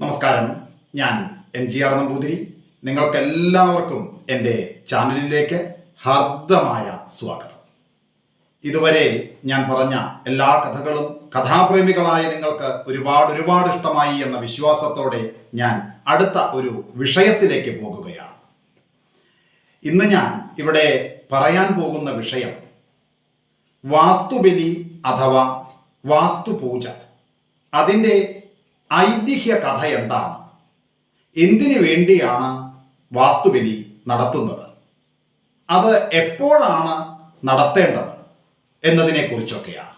നമസ്കാരം. ഞാൻ N G R Namboothiri. നിങ്ങൾക്കെല്ലാവർക്കും എന്റെ ചാനലിലേക്ക് ഹർദ്ദമായ സ്വാഗതം. ഇതുവരെ ഞാൻ പറഞ്ഞ എല്ലാ കഥകളും കഥാപ്രേമികളായ നിങ്ങൾക്ക് ഒരുപാട് ഒരുപാട് ഇഷ്ടമായി എന്ന വിശ്വാസത്തോടെ ഞാൻ അടുത്ത ഒരു വിഷയത്തിലേക്ക് പോകുകയാണ്. ഇന്ന് ഞാൻ ഇവിടെ പറയാൻ പോകുന്ന വിഷയം വാസ്തുബലി അഥവാ വാസ്തുപൂജ. അതിന്റെ ഐതിഹ്യ കഥ എന്താണ് എന്തിനു വേണ്ടിയാണ് വാസ്തുബലി നടത്തുന്നത്? അത് എപ്പോഴാണ് നടത്തേണ്ടത് എന്നതിനെക്കുറിച്ചൊക്കെയാണ്.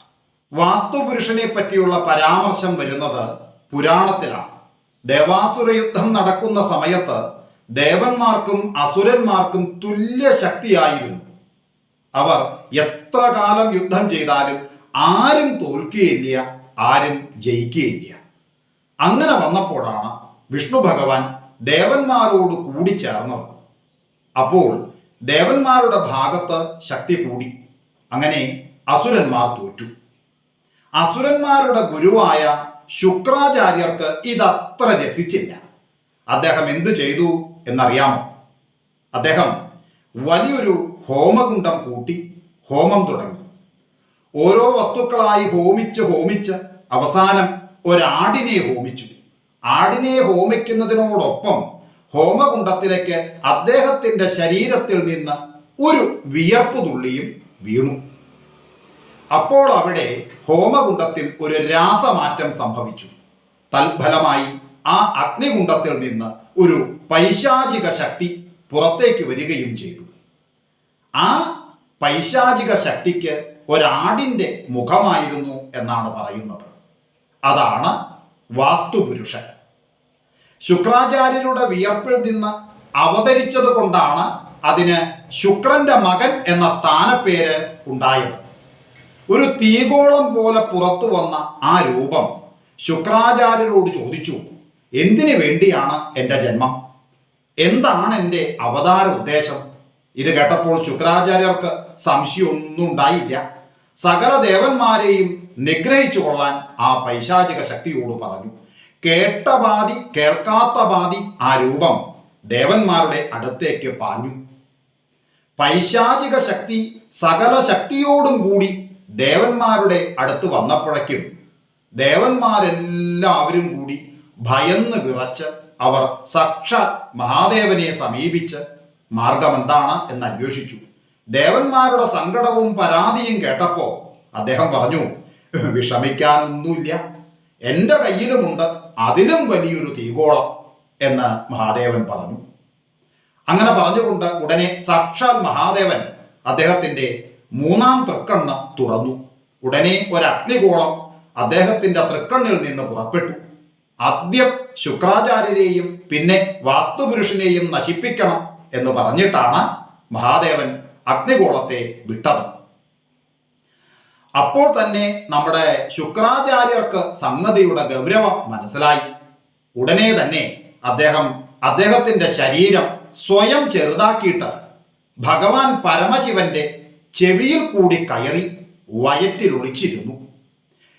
വാസ്തുപുരുഷനെ പറ്റിയുള്ള പരാമർശം വരുന്നത് പുരാണത്തിലാണ്. ദേവാസുര യുദ്ധം നടക്കുന്ന സമയത്ത് ദേവന്മാർക്കും അസുരന്മാർക്കും തുല്യ ശക്തിയായിരുന്നു. അവർ എത്ര കാലം യുദ്ധം ചെയ്താലും ആരും തോൽക്കുകയില്ല ആരും ജയിക്കുകയില്ല. അങ്ങനെ വന്നപ്പോഴാണ് വിഷ്ണു ഭഗവാൻ ദേവന്മാരോട് കൂടി ചേർന്നത് അപ്പോൾ ദേവന്മാരുടെ ഭാഗത്ത് ശക്തി കൂടി. അങ്ങനെ അസുരന്മാർ തോറ്റു. അസുരന്മാരുടെ ഗുരുവായ ശുക്രാചാര്യർക്ക് ഇതത്ര രസിച്ചില്ല. അദ്ദേഹം എന്തു ചെയ്തു എന്നറിയാമോ? അദ്ദേഹം വലിയൊരു ഹോമകുണ്ടം കൂട്ടി ഹോമം തുടങ്ങി. ഓരോ വസ്തുക്കളായി ഹോമിച്ച് ഹോമിച്ച് അവസാനം ഒരാടിനെ ഹോമിച്ചു. ആടിനെ ഹോമിക്കുന്നതിനോടൊപ്പം ഹോമകുണ്ടത്തിലേക്ക് അദ്ദേഹത്തിന്റെ ശരീരത്തിൽ നിന്ന് ഒരു വിയർപ്പ് തുള്ളിയും വീണു. അപ്പോൾ അവിടെ ഹോമകുണ്ടത്തിൽ ഒരു രാസമാറ്റം സംഭവിച്ചു. തൽഫലമായി ആ അഗ്നികുണ്ടത്തിൽ നിന്ന് ഒരു പൈശാചിക ശക്തി പുറത്തേക്ക് വരികയും ചെയ്തു. ആ പൈശാചിക ശക്തിക്ക് ഒരാടിന്റെ മുഖമായിരുന്നു എന്നാണ് പറയുന്നത്. അതാണ് വാസ്തുപുരുഷൻ. ശുക്രാചാര്യരുടെ വിയർപ്പിൽ നിന്ന് അവതരിച്ചത് കൊണ്ടാണ് അതിന് ശുക്രന്റെ മകൻ എന്ന സ്ഥാനപ്പേര് ഉണ്ടായത്. ഒരു തീകോളം പോലെ പുറത്തു വന്ന ആ രൂപം ശുക്രാചാര്യരോട് ചോദിച്ചു എന്തിനു വേണ്ടിയാണ് എന്റെ ജന്മം? എന്താണ് എന്റെ അവതാര ഉദ്ദേശം? ഇത് കേട്ടപ്പോൾ ശുക്രാചാര്യർക്ക് സംശയമൊന്നും ഉണ്ടായില്ല സകല ദേവന്മാരെയും നിഗ്രഹിച്ചു കൊള്ളാൻ ആ പൈശാചിക ശക്തിയോട് പറഞ്ഞു. കേട്ട ബാധി കേൾക്കാത്ത ബാധി ആ രൂപം ദേവന്മാരുടെ അടുത്തേക്ക് പാഞ്ഞു. പൈശാചിക ശക്തി സകല ശക്തിയോടും കൂടി ദേവന്മാരുടെ അടുത്ത് വന്നപ്പോഴേക്കും ദേവന്മാരെല്ലാവരും കൂടി ഭയന്ന് വിറച്ച് അവർ സക്ഷ മഹാദേവനെ സമീപിച്ച് മാർഗമെന്താണ് എന്ന് അന്വേഷിച്ചു. ദേവന്മാരുടെ സങ്കടവും പരാതിയും കേട്ടപ്പോൾ അദ്ദേഹം പറഞ്ഞു വിഷമിക്കാനൊന്നുമില്ല. എന്റെ കയ്യിലുമുണ്ട് അതിലും വലിയൊരു തീകോളം എന്ന് മഹാദേവൻ പറഞ്ഞു. അങ്ങനെ പറഞ്ഞുകൊണ്ട് ഉടനെ സാക്ഷാൽ മഹാദേവൻ അദ്ദേഹത്തിന്റെ മൂന്നാം തൃക്കണ്ണ് തുറന്നു. ഉടനെ ഒരു അഗ്നിഗോളം അദ്ദേഹത്തിന്റെ തൃക്കണ്ണിൽ നിന്ന് പുറപ്പെട്ടു. ആദ്യം ശുക്രാചാര്യരെയും പിന്നെ വാസ്തുപുരുഷനെയും നശിപ്പിക്കണം എന്ന് പറഞ്ഞിട്ടാണ് മഹാദേവൻ അഗ്നിഗോളത്തെ വിട്ടത്. അപ്പോൾ തന്നെ നമ്മുടെ ശുക്രാചാര്യർക്ക് സംഗതിയുടെ ഗൗരവം മനസ്സിലായി. ഉടനെ തന്നെ അദ്ദേഹം അദ്ദേഹത്തിന്റെ ശരീരം സ്വയം ചെറുതാക്കിയിട്ട് ഭഗവാൻ പരമശിവന്റെ ചെവിയിൽ കൂടി കയറി വയറ്റിലൊളിച്ചിരുന്നു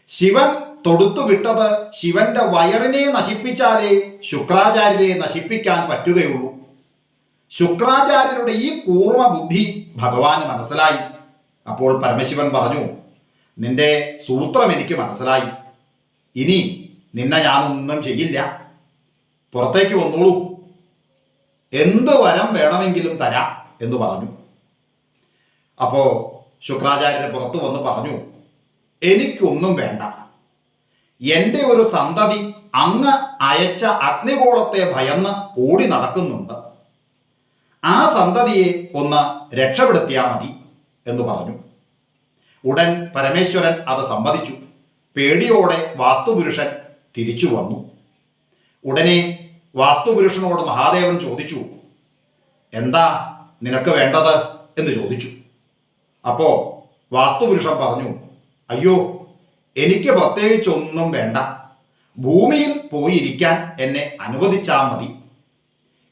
ശിവൻ തൊടുത്തുവിട്ടത് ശിവന്റെ വയറിനെ നശിപ്പിച്ചാലേ ശുക്രാചാര്യരെ നശിപ്പിക്കാൻ പറ്റുകയുള്ളൂ. ശുക്രാചാര്യരുടെ ഈ കൂർമ്മ ബുദ്ധി ഭഗവാന് മനസ്സിലായി. അപ്പോൾ പരമശിവൻ പറഞ്ഞു നിന്റെ സൂത്രം എനിക്ക് മനസ്സിലായി. ഇനി നിന്നെ ഞാനൊന്നും ചെയ്യില്ല. പുറത്തേക്ക് വന്നോളൂ. എന്ത് വരം വേണമെങ്കിലും തരാം എന്ന് പറഞ്ഞു. അപ്പോ ശുക്രാചാര്യന് പുറത്തു വന്ന് പറഞ്ഞു എനിക്കൊന്നും വേണ്ട. എന്റെ ഒരു സന്തതി അങ്ങ് അയച്ച അഗ്നികോളത്തെ ഭയന്ന് ഓടി നടക്കുന്നുണ്ട്. ആ സന്തതിയെ ഒന്ന് രക്ഷപ്പെടുത്തിയാൽ മതി എന്ന് പറഞ്ഞു. ഉടൻ പരമേശ്വരൻ അത് സമ്മതിച്ചു. പേടിയോടെ വാസ്തുപുരുഷൻ തിരിച്ചു വന്നു. ഉടനെ വാസ്തുപുരുഷനോട് മഹാദേവൻ ചോദിച്ചു എന്താ നിനക്ക് വേണ്ടത്? എന്ന് ചോദിച്ചു. അപ്പോ വാസ്തുപുരുഷൻ പറഞ്ഞു അയ്യോ എനിക്ക് പ്രത്യേകിച്ചൊന്നും വേണ്ട. ഭൂമിയിൽ പോയിരിക്കാൻ എന്നെ അനുവദിച്ചാൽ മതി.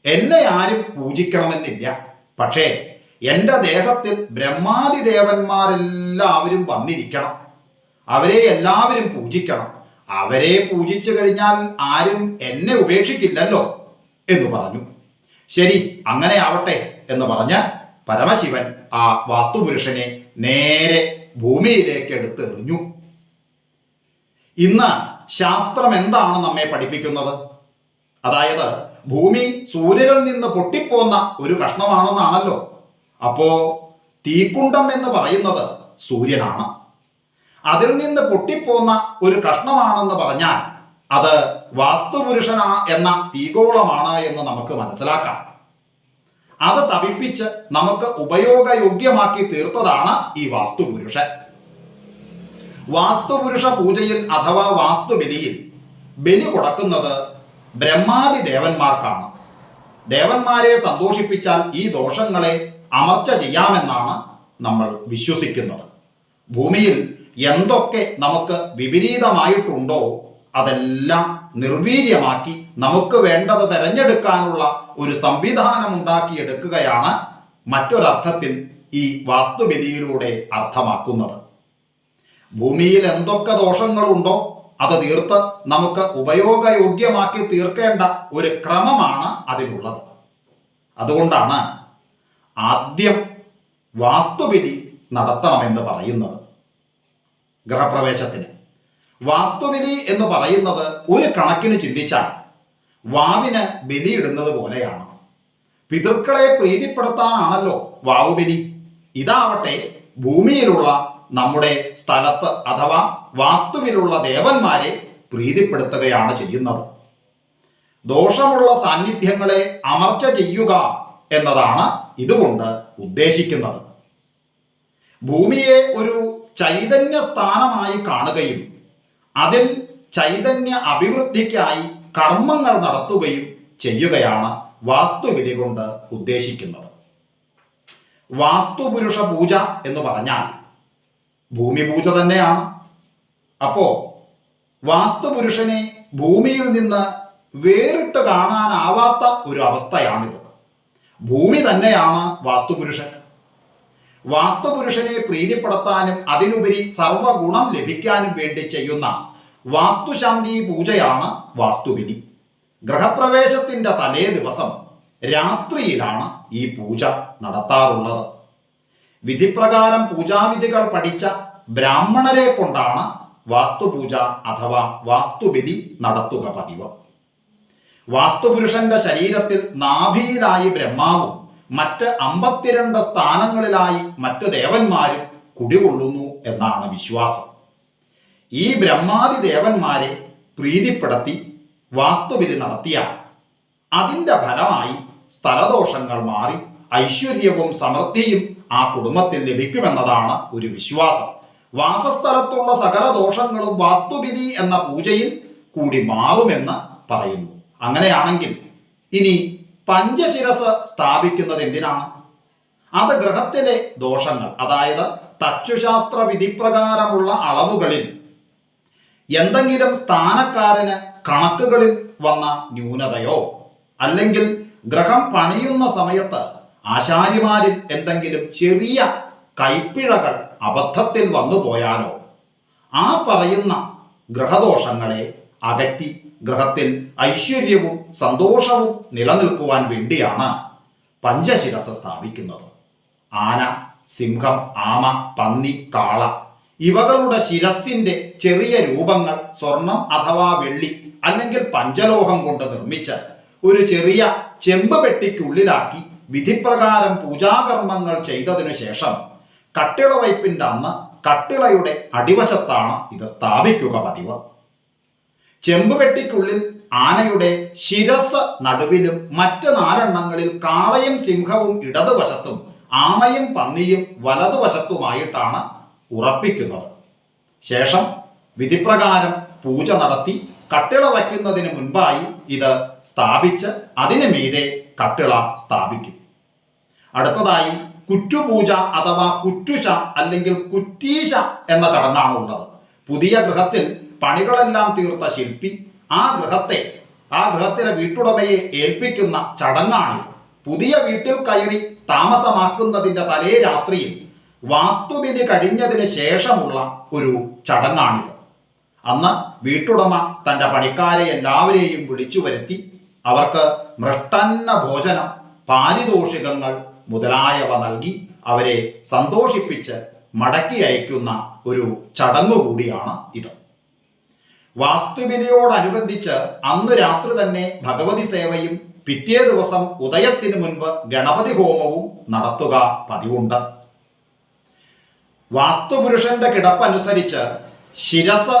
എന്നെ ആരും പൂജിക്കണമെന്നില്ല. പക്ഷേ എന്റെ ദേഹത്തിൽ ബ്രഹ്മാതി ദേവന്മാരെല്ലാവരും വന്നിരിക്കണം. അവരെ എല്ലാവരും പൂജിക്കണം. അവരെ പൂജിച്ചു കഴിഞ്ഞാൽ ആരും എന്നെ ഉപേക്ഷിക്കില്ലല്ലോ എന്ന് പറഞ്ഞു. ശരി അങ്ങനെ ആവട്ടെ എന്ന് പറഞ്ഞ് പരമശിവൻ ആ വാസ്തുപുരുഷനെ നേരെ ഭൂമിയിലേക്ക് എടുത്തെറിഞ്ഞു. ഇന്ന് ശാസ്ത്രം എന്താണ് നമ്മെ പഠിപ്പിക്കുന്നത്? അതായത് ഭൂമി സൂര്യനിൽ നിന്ന് പൊട്ടിപ്പോന്ന ഒരു കഷ്ണമാണെന്നാണല്ലോ. അപ്പോ തീക്കുണ്ടം എന്ന് പറയുന്നത് സൂര്യനാണ്. അതിൽ നിന്ന് പൊട്ടിപ്പോന്ന ഒരു കഷ്ണമാണെന്ന് പറഞ്ഞാൽ അത് വാസ്തുപുരുഷനാ എന്ന തീഗോളമാണ് എന്ന് നമുക്ക് മനസ്സിലാക്കാം. അത് തപിപ്പിച്ച് നമുക്ക് ഉപയോഗയോഗ്യമാക്കി തീർത്തതാണ് ഈ വാസ്തുപുരുഷൻ. വാസ്തുപുരുഷ പൂജയിൽ അഥവാ വാസ്തുബലിയിൽ ബലി കൊടുക്കുന്നത് ബ്രഹ്മാദി ദേവന്മാർക്കാണ്. ദേവന്മാരെ സന്തോഷിപ്പിച്ചാൽ ഈ ദോഷങ്ങളെ അമർച്ച ചെയ്യാമെന്നാണ് നമ്മൾ വിശ്വസിക്കുന്നത്. ഭൂമിയിൽ എന്തൊക്കെ നമുക്ക് വിപരീതമായിട്ടുണ്ടോ അതെല്ലാം നിർവീര്യമാക്കി നമുക്ക് വേണ്ടത് തെരഞ്ഞെടുക്കാനുള്ള ഒരു സംവിധാനം ഉണ്ടാക്കിയെടുക്കുകയാണ് മറ്റൊരർത്ഥത്തിൽ ഈ വാസ്തുവിധിയിലൂടെ അർത്ഥമാക്കുന്നത്. ഭൂമിയിൽ എന്തൊക്കെ ദോഷങ്ങളുണ്ടോ അത് തീർത്ത് നമുക്ക് ഉപയോഗയോഗ്യമാക്കി തീർക്കേണ്ട ഒരു ക്രമമാണ് അതിനുള്ളത്. അതുകൊണ്ടാണ് ആദ്യം വാസ്തുവിധി നടത്തണമെന്ന് പറയുന്നത്. ഗൃഹപ്രവേശത്തിന്. വാസ്തുവിധി എന്ന് പറയുന്നത് ഒരു കണക്കിന് ചിന്തിച്ചാൽ വാവിന് ബലിയിടുന്നത് പോലെയാണ്. പിതൃക്കളെ പ്രീതിപ്പെടുത്താനാണല്ലോ വാവുബലി. ഇതാവട്ടെ ഭൂമിയിലുള്ള നമ്മുടെ സ്ഥലത്ത് അഥവാ വാസ്തുവിലുള്ള ദേവന്മാരെ പ്രീതിപ്പെടുത്തുകയാണ് ചെയ്യുന്നത്. ദോഷമുള്ള സാന്നിധ്യങ്ങളെ അമർച്ച ചെയ്യുക എന്നതാണ് ഇതുകൊണ്ട് ഉദ്ദേശിക്കുന്നത്. ഭൂമിയെ ഒരു ചൈതന്യ സ്ഥാനമായി കാണുകയും അതിൽ ചൈതന്യ അഭിവൃദ്ധിക്കായി കർമ്മങ്ങൾ നടത്തുകയും ചെയ്യുകയാണ് വാസ്തുവിധി കൊണ്ട് ഉദ്ദേശിക്കുന്നത്. വാസ്തുപുരുഷ പൂജ എന്ന് പറഞ്ഞാൽ ഭൂമി പൂജ തന്നെയാണ്. അപ്പോ വാസ്തുപുരുഷനെ ഭൂമിയിൽ നിന്ന് വേറിട്ട് കാണാനാവാത്ത ഒരു അവസ്ഥയാണിത്. ഭൂമി തന്നെയാണ് വാസ്തുപുരുഷൻ. വാസ്തുപുരുഷനെ പ്രീതിപ്പെടുത്താനും അതിനുപരി സർവഗുണം ലഭിക്കാനും വേണ്ടി ചെയ്യുന്ന വാസ്തുശാന്തി പൂജയാണ് വാസ്തുവിധി. ഗ്രഹപ്രവേശത്തിന്റെ തലേ ദിവസം രാത്രിയിലാണ് ഈ പൂജ നടത്താറുള്ളത്. വിധിപ്രകാരം പൂജാവിധികൾ പഠിച്ച ബ്രാഹ്മണരെ കൊണ്ടാണ് വാസ്തുപൂജ അഥവാ വാസ്തുബലി നടത്തുക പതിവ്. വാസ്തുപുരുഷന്റെ ശരീരത്തിൽ നാഭിയിലായി ബ്രഹ്മാവും മറ്റ് അമ്പത്തിരണ്ട് സ്ഥാനങ്ങളിലായി മറ്റ് ദേവന്മാരും കുടികൊള്ളുന്നു എന്നാണ് വിശ്വാസം. ഈ ബ്രഹ്മാതി ദേവന്മാരെ പ്രീതിപ്പെടുത്തി വാസ്തുവിധി നടത്തിയാൽ അതിന്റെ ഫലമായി സ്ഥലദോഷങ്ങൾ മാറി ഐശ്വര്യവും സമൃദ്ധിയും ആ കുടുംബത്തിൽ ലഭിക്കുമെന്നതാണ് ഒരു വിശ്വാസം. വാസസ്ഥലത്തുള്ള സകല ദോഷങ്ങളും വാസ്തുവിധി എന്ന പൂജയിൽ കൂടി മാറുമെന്ന് പറയുന്നു. അങ്ങനെയാണെങ്കിൽ ഇനി പഞ്ചശിരസ് സ്ഥാപിക്കുന്നത് എന്തിനാണ്? അത് ഗ്രഹത്തിലെ ദോഷങ്ങൾ അതായത് തച്ചുശാസ്ത്ര വിധിപ്രകാരമുള്ള അളവുകളിൽ എന്തെങ്കിലും സ്ഥാനക്കാരന് കണക്കുകളിൽ വന്ന ന്യൂനതയോ അല്ലെങ്കിൽ ഗ്രഹം പണിയുന്ന സമയത്ത് ആശാരിമാരിൽ എന്തെങ്കിലും ചെറിയ കൈപ്പിഴകൾ അബദ്ധത്തിൽ വന്നു പോയാലോ? ആ പറയുന്ന ഗ്രഹദോഷങ്ങളെ അകറ്റി ഗ്രഹത്തിൽ ഐശ്വര്യവും സന്തോഷവും നിലനിൽക്കുവാൻ വേണ്ടിയാണ് പഞ്ചശിരസ് സ്ഥാപിക്കുന്നത്. ആന സിംഹം ആമ പന്നി കാള ഇവകളുടെ ശിരസിന്റെ ചെറിയ രൂപങ്ങൾ സ്വർണം അഥവാ വെള്ളി അല്ലെങ്കിൽ പഞ്ചലോഹം കൊണ്ട് നിർമ്മിച്ച് ഒരു ചെറിയ ചെമ്പ് പെട്ടിക്കുള്ളിലാക്കി വിധിപ്രകാരം പൂജാകർമ്മങ്ങൾ ചെയ്തതിനു ശേഷം കട്ടിള വയ്പിന്റെ അന്ന് കട്ടിളയുടെ അടിവശത്താണ് ഇത് സ്ഥാപിക്കുക പതിവ്. ചെമ്പ് പെട്ടിക്കുള്ളിൽ ആനയുടെ ശിരസ് നടുവിലും മറ്റ് നാലെണ്ണങ്ങളിൽ കാളയും സിംഹവും ഇടതുവശത്തും ആമയും പന്നിയും വലതുവശത്തുമായിട്ടാണ് ഉറപ്പിക്കുന്നത്. ശേഷം വിധിപ്രകാരം പൂജ നടത്തി കട്ടിള വയ്ക്കുന്നതിന് മുൻപായി ഇത് സ്ഥാപിച്ച് അതിനു മീതെ കട്ടിള സ്ഥാപിക്കും. അടുത്തതായി കുറ്റുപൂജ അഥവാ കുറ്റുശ അല്ലെങ്കിൽ കുറ്റീശ എന്ന ചടങ്ങാണ് ഉള്ളത് പുതിയ ഗൃഹത്തിൽ പണികളെല്ലാം തീർത്ത ശില്പി ആ ഗൃഹത്തെ ആ ഗൃഹത്തിലെ വീട്ടുടമയെ ഏൽപ്പിക്കുന്ന ചടങ്ങാണിത്. പുതിയ വീട്ടിൽ കയറി താമസമാക്കുന്നതിന്റെ തലേ രാത്രിയിൽ വാസ്തുവിധി കഴിഞ്ഞതിന് ശേഷമുള്ള ഒരു ചടങ്ങാണിത്. അന്ന് വീട്ടുടമ തന്റെ പണിക്കാരെ എല്ലാവരെയും വിളിച്ചു വരുത്തി അവർക്ക് മൃഷ്ടന്ന ഭോജനം പാരിതോഷികങ്ങൾ മുതലായവ നൽകി അവരെ സന്തോഷിപ്പിച്ച് മടക്കി അയക്കുന്ന ഒരു ചടങ്ങ് കൂടിയാണ് ഇത്. വാസ്തുവിനയോടനുബന്ധിച്ച് അന്ന് രാത്രി തന്നെ ഭഗവതി സേവയും പിറ്റേ ദിവസം ഉദയത്തിന് മുൻപ് ഗണപതി ഹോമവും നടത്തുക പതിവുണ്ട്. വാസ്തുപുരുഷന്റെ കിടപ്പനുസരിച്ച് ശിരസ്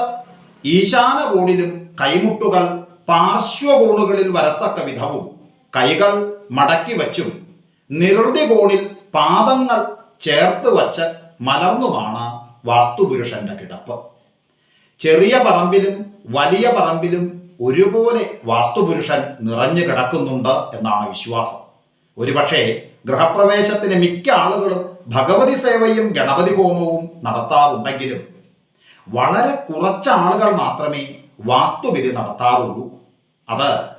ഈശാന കോണിലും കൈമുട്ടുകൾ പാർശ്വകോണുകളിൽ വരത്തക്ക വിധവും കൈകൾ മടക്കി വച്ചും നിറുതി കോണിൽ പാദങ്ങൾ ചേർത്ത് വച്ച് മലർന്നുമാണ് വാസ്തുപുരുഷന്റെ കിടപ്പ്. ചെറിയ പറമ്പിലും വലിയ പറമ്പിലും ഒരുപോലെ വാസ്തുപുരുഷൻ നിറഞ്ഞു കിടക്കുന്നുണ്ട് എന്നാണ് വിശ്വാസം. ഒരുപക്ഷെ ഗൃഹപ്രവേശത്തിന് മിക്ക ആളുകളും ഭഗവതി സേവയും ഗണപതി ഹോമവും നടത്താറുണ്ടെങ്കിലും വളരെ കുറച്ച് ആളുകൾ മാത്രമേ വാസ്തുവിധി നടത്താറുള്ളൂ. അത്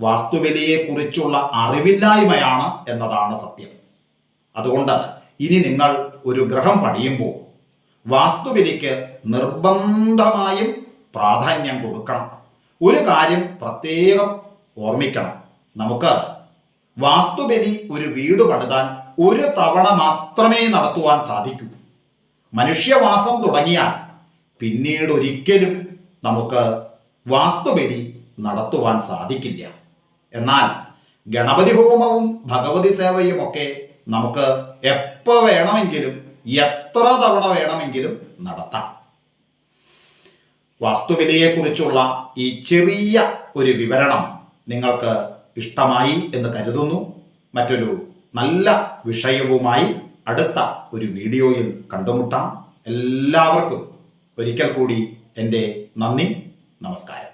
വാസ്തുബലിയെക്കുറിച്ചുള്ള അറിവില്ലായ്മയാണ് എന്നതാണ് സത്യം. അതുകൊണ്ട് ഇനി നിങ്ങൾ ഒരു ഗ്രഹം പണിയുമ്പോൾ വാസ്തുവിലയ്ക്ക് നിർബന്ധമായും പ്രാധാന്യം കൊടുക്കണം. ഒരു കാര്യം പ്രത്യേകം ഓർമ്മിക്കണം. നമുക്ക് വാസ്തുബലി ഒരു വീട് പണിതാൻ ഒരു തവണ മാത്രമേ നടത്തുവാൻ സാധിക്കൂ. മനുഷ്യവാസം തുടങ്ങിയാൽ പിന്നീട് ഒരിക്കലും നമുക്ക് വാസ്തുബലി നടത്തുവാൻ സാധിക്കില്ല. എന്നാൽ ഗണപതി ഹോമവും ഭഗവതി സേവയും ഒക്കെ നമുക്ക് എപ്പോൾ വേണമെങ്കിലും എത്ര തവണ വേണമെങ്കിലും നടത്താം. വാസ്തുവിലയെക്കുറിച്ചുള്ള ഈ ചെറിയ ഒരു വിവരണം നിങ്ങൾക്ക് ഇഷ്ടമായി എന്ന് കരുതുന്നു. മറ്റൊരു നല്ല വിഷയവുമായി അടുത്ത ഒരു വീഡിയോയിൽ കണ്ടുമുട്ടാം. എല്ലാവർക്കും ഒരിക്കൽ കൂടി എന്റെ നന്ദി നമസ്കാരം.